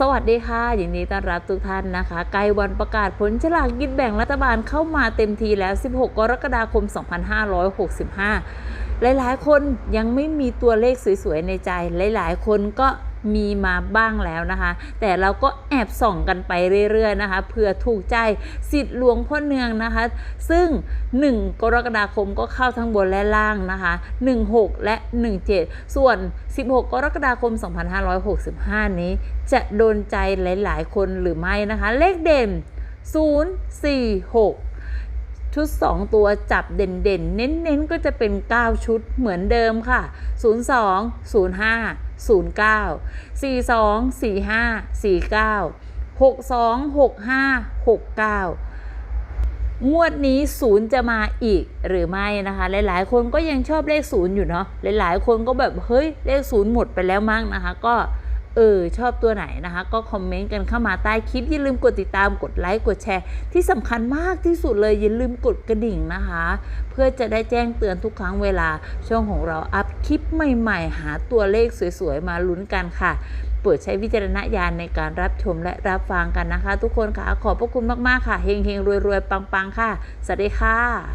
สวัสดีค่ะ ยินดีต้อนรับทุกท่านนะคะ ใกล้วันประกาศผลฉลากกินแบ่งรัฐบาลเข้ามาเต็มทีแล้ว 16 กรกฎาคม 2565 หลายๆ คนยังไม่มีตัวเลขสวยๆ ในใจ หลายๆ คนก็ มีมาบ้างแล้วนะคะ แต่เราก็แอบส่องกันไปเรื่อยๆนะคะเผื่อถูกใจสิทธิ์หลวงพ่อเนืองนะคะ ซึ่ง 1 กรกฎาคมก็เข้าทั้งบนและล่างนะคะ 16 และ 17 ส่วน 16 กรกฎาคม 2565 นี้ จะโดนใจหลายๆ คนหรือไม่นะคะ เลขเด่น 0 4 6ชุด 2 ตัวจับเด่นๆ เน้นๆ ก็จะเป็น 9 ชุดเหมือนเดิมค่ะ 02 05 09 42 45 49 62 65 69 งวดนี้ศูนย์จะมาอีกหรือไม่นะคะ หลายๆ คนก็ยังชอบเลขศูนย์อยู่เนาะหลายๆ คนก็แบบเฮ้ยเลขศูนย์หมดไปแล้วมั้งนะคะ ก็ เออชอบตัวไหนนะคะ ก็คอมเมนต์กันเข้ามาใต้คลิป อย่าลืมกดติดตามกดไลค์กดแชร์ ที่สำคัญมากที่สุดเลยอย่าลืมกดกระดิ่งนะคะ เพื่อจะได้แจ้งเตือนทุกครั้งเวลา ช่องของเราอัพคลิปใหม่ๆ หาตัวเลขสวยๆ มาลุ้นกันค่ะโปรดใช้วิจารณญาณในการรับชมและรับฟังกันนะคะ ทุกคนค่ะขอบพระคุณมากๆค่ะเฮงๆรวยๆปังๆค่ะสวัสดีค่ะ